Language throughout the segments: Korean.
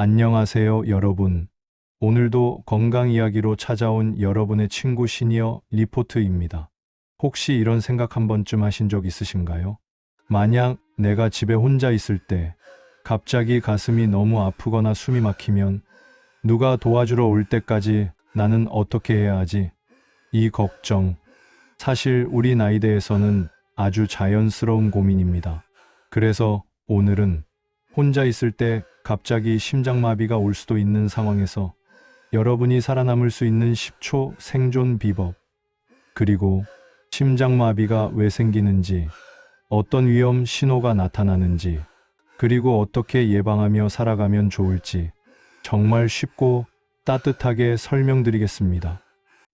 안녕하세요, 여러분. 오늘도 건강 이야기로 찾아온 여러분의 친구 시니어 리포트입니다. 혹시 이런 생각 한 번쯤 하신 적 있으신가요? 만약 내가 집에 혼자 있을 때 갑자기 가슴이 너무 아프거나 숨이 막히면 누가 도와주러 올 때까지 나는 어떻게 해야 하지? 이 걱정. 사실 우리 나이대에서는 아주 자연스러운 고민입니다. 그래서 오늘은 혼자 있을 때 갑자기 심장마비가 올 수도 있는 상황에서 여러분이 살아남을 수 있는 10초 생존 비법, 그리고 심장마비가 왜 생기는지, 어떤 위험 신호가 나타나는지, 그리고 어떻게 예방하며 살아가면 좋을지 정말 쉽고 따뜻하게 설명드리겠습니다.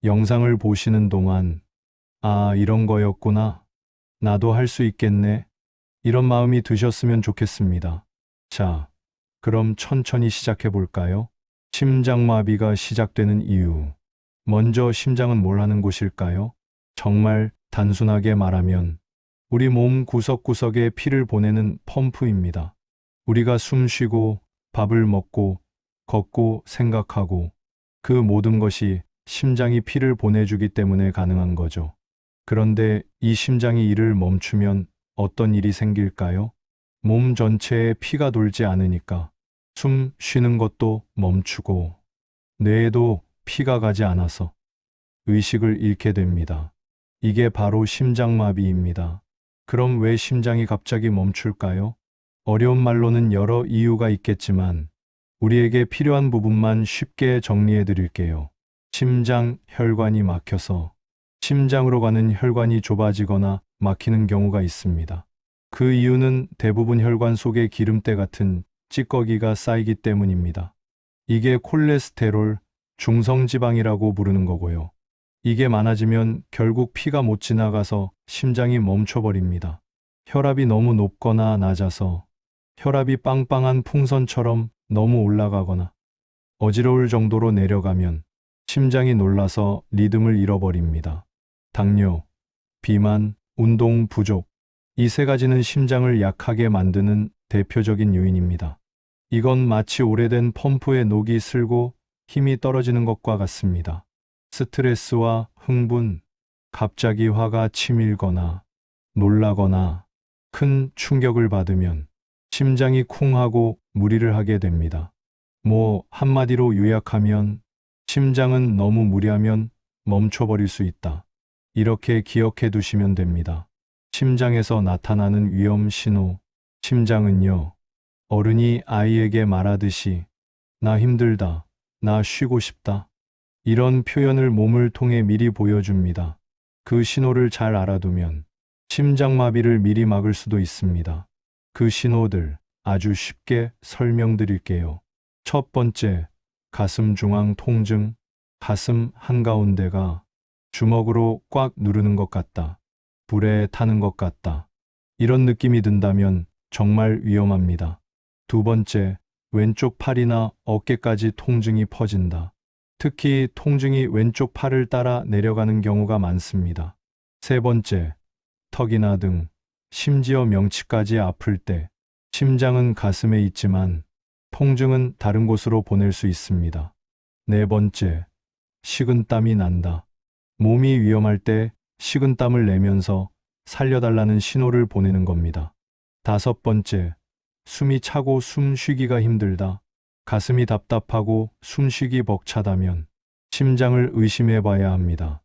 영상을 보시는 동안, 아, 이런 거였구나. 나도 할 수 있겠네. 이런 마음이 드셨으면 좋겠습니다. 자, 그럼 천천히 시작해 볼까요? 심장마비가 시작되는 이유. 먼저 심장은 뭘 하는 곳일까요? 정말 단순하게 말하면 우리 몸 구석구석에 피를 보내는 펌프입니다. 우리가 숨 쉬고 밥을 먹고 걷고 생각하고 그 모든 것이 심장이 피를 보내주기 때문에 가능한 거죠. 그런데 이 심장이 일을 멈추면 어떤 일이 생길까요? 몸 전체에 피가 돌지 않으니까 숨 쉬는 것도 멈추고 뇌에도 피가 가지 않아서 의식을 잃게 됩니다. 이게 바로 심장마비입니다. 그럼 왜 심장이 갑자기 멈출까요? 어려운 말로는 여러 이유가 있겠지만 우리에게 필요한 부분만 쉽게 정리해 드릴게요. 심장 혈관이 막혀서 심장으로 가는 혈관이 좁아지거나 막히는 경우가 있습니다. 그 이유는 대부분 혈관 속에 기름때 같은 찌꺼기가 쌓이기 때문입니다. 이게 콜레스테롤, 중성지방이라고 부르는 거고요. 이게 많아지면 결국 피가 못 지나가서 심장이 멈춰버립니다. 혈압이 너무 높거나 낮아서 혈압이 빵빵한 풍선처럼 너무 올라가거나 어지러울 정도로 내려가면 심장이 놀라서 리듬을 잃어버립니다. 당뇨, 비만, 운동 부족, 이 세 가지는 심장을 약하게 만드는 대표적인 요인입니다. 이건 마치 오래된 펌프에 녹이 슬고 힘이 떨어지는 것과 같습니다. 스트레스와 흥분, 갑자기 화가 치밀거나 놀라거나 큰 충격을 받으면 심장이 쿵하고 무리를 하게 됩니다. 뭐 한마디로 요약하면 심장은 너무 무리하면 멈춰버릴 수 있다. 이렇게 기억해 두시면 됩니다. 심장에서 나타나는 위험 신호. 심장은요, 어른이 아이에게 말하듯이, 나 힘들다, 나 쉬고 싶다. 이런 표현을 몸을 통해 미리 보여줍니다. 그 신호를 잘 알아두면 심장마비를 미리 막을 수도 있습니다. 그 신호들 아주 쉽게 설명드릴게요. 첫 번째, 가슴 중앙 통증, 가슴 한가운데가 주먹으로 꽉 누르는 것 같다. 불에 타는 것 같다. 이런 느낌이 든다면 정말 위험합니다. 두 번째, 왼쪽 팔이나 어깨까지 통증이 퍼진다. 특히 통증이 왼쪽 팔을 따라 내려가는 경우가 많습니다. 세 번째, 턱이나 등, 심지어 명치까지 아플 때, 심장은 가슴에 있지만 통증은 다른 곳으로 보낼 수 있습니다. 네 번째, 식은땀이 난다. 몸이 위험할 때 식은땀을 내면서 살려달라는 신호를 보내는 겁니다. 다섯 번째, 숨이 차고 숨 쉬기가 힘들다. 가슴이 답답하고 숨쉬기 벅차다면 심장을 의심해 봐야 합니다.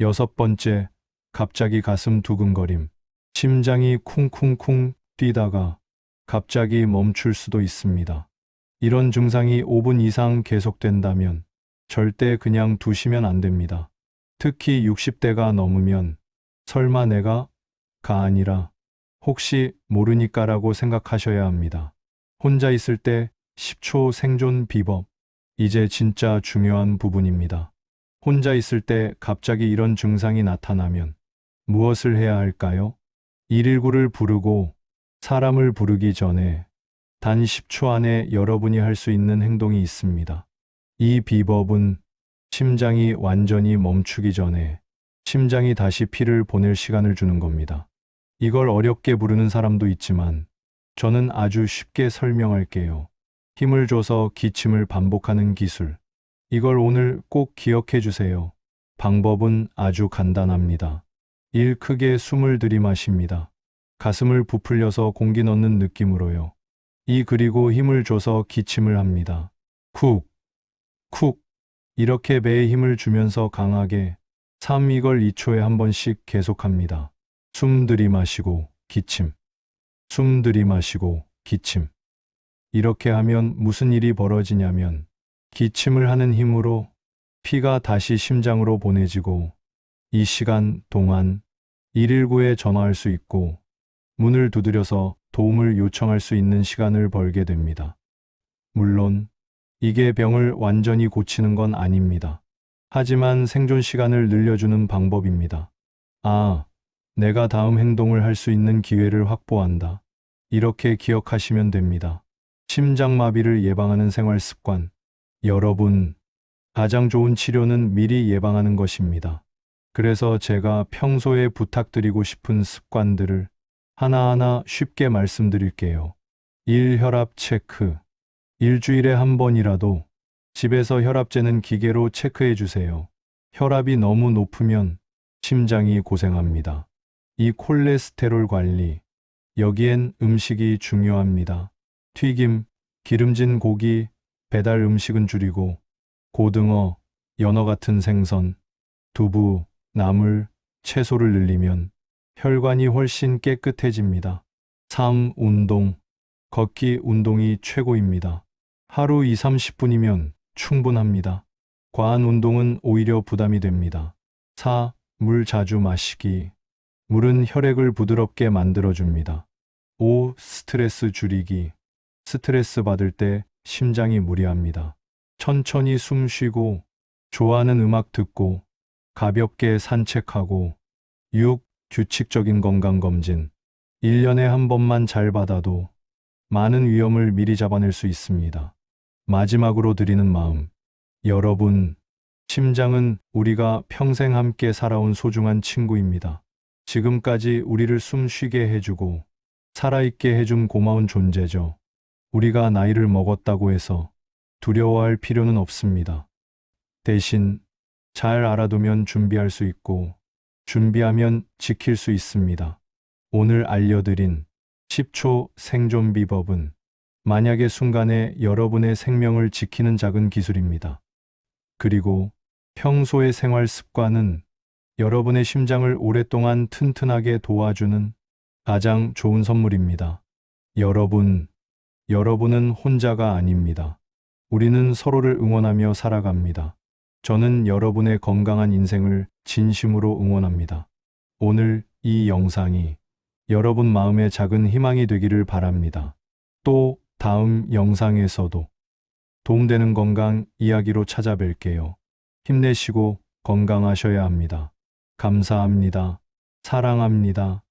여섯 번째, 갑자기 가슴 두근거림. 심장이 쿵쿵쿵 뛰다가 갑자기 멈출 수도 있습니다. 이런 증상이 5분 이상 계속된다면 절대 그냥 두시면 안 됩니다. 특히 60대가 넘으면 설마 내가 가 아니라 혹시 모르니까라고 생각하셔야 합니다. 혼자 있을 때 10초 생존 비법. 이제 진짜 중요한 부분입니다. 혼자 있을 때 갑자기 이런 증상이 나타나면 무엇을 해야 할까요? 119를 부르고 사람을 부르기 전에 단 10초 안에 여러분이 할 수 있는 행동이 있습니다. 이 비법은 심장이 완전히 멈추기 전에 심장이 다시 피를 보낼 시간을 주는 겁니다. 이걸 어렵게 부르는 사람도 있지만 저는 아주 쉽게 설명할게요. 힘을 줘서 기침을 반복하는 기술. 이걸 오늘 꼭 기억해 주세요. 방법은 아주 간단합니다. 1. 크게 숨을 들이마십니다. 가슴을 부풀려서 공기 넣는 느낌으로요. 2. 그리고 힘을 줘서 기침을 합니다. 쿡, 쿡. 이렇게 배에 힘을 주면서 강하게 3. 이걸 2초에 한 번씩 계속합니다. 숨 들이마시고 기침. 숨 들이마시고 기침. 이렇게 하면 무슨 일이 벌어지냐면 기침을 하는 힘으로 피가 다시 심장으로 보내지고 이 시간 동안 119에 전화할 수 있고 문을 두드려서 도움을 요청할 수 있는 시간을 벌게 됩니다. 물론 이게 병을 완전히 고치는 건 아닙니다. 하지만 생존 시간을 늘려주는 방법입니다. 아, 내가 다음 행동을 할 수 있는 기회를 확보한다. 이렇게 기억하시면 됩니다. 심장마비를 예방하는 생활 습관. 여러분, 가장 좋은 치료는 미리 예방하는 것입니다. 그래서 제가 평소에 부탁드리고 싶은 습관들을 하나하나 쉽게 말씀드릴게요. 1. 혈압 체크. 일주일에 한 번이라도 집에서 혈압 재는 기계로 체크해 주세요. 혈압이 너무 높으면 심장이 고생합니다. 2. 콜레스테롤 관리. 여기엔 음식이 중요합니다. 튀김, 기름진 고기, 배달 음식은 줄이고 고등어, 연어 같은 생선, 두부, 나물, 채소를 늘리면 혈관이 훨씬 깨끗해집니다. 3. 운동. 걷기 운동이 최고입니다. 하루 2, 30분이면 충분합니다. 과한 운동은 오히려 부담이 됩니다. 4. 물 자주 마시기. 물은 혈액을 부드럽게 만들어줍니다. 5. 스트레스 줄이기. 스트레스 받을 때 심장이 무리합니다. 천천히 숨 쉬고, 좋아하는 음악 듣고, 가볍게 산책하고, 6. 규칙적인 건강검진. 1년에 한 번만 잘 받아도 많은 위험을 미리 잡아낼 수 있습니다. 마지막으로 드리는 마음. 여러분, 심장은 우리가 평생 함께 살아온 소중한 친구입니다. 지금까지 우리를 숨 쉬게 해주고, 살아있게 해준 고마운 존재죠. 우리가 나이를 먹었다고 해서 두려워할 필요는 없습니다. 대신 잘 알아두면 준비할 수 있고, 준비하면 지킬 수 있습니다. 오늘 알려드린 10초 생존 비법은 만약의 순간에 여러분의 생명을 지키는 작은 기술입니다. 그리고 평소의 생활 습관은 여러분의 심장을 오랫동안 튼튼하게 도와주는 가장 좋은 선물입니다. 여러분, 여러분은 혼자가 아닙니다. 우리는 서로를 응원하며 살아갑니다. 저는 여러분의 건강한 인생을 진심으로 응원합니다. 오늘 이 영상이 여러분 마음의 작은 희망이 되기를 바랍니다. 또 다음 영상에서도 도움되는 건강 이야기로 찾아뵐게요. 힘내시고 건강하셔야 합니다. 감사합니다. 사랑합니다.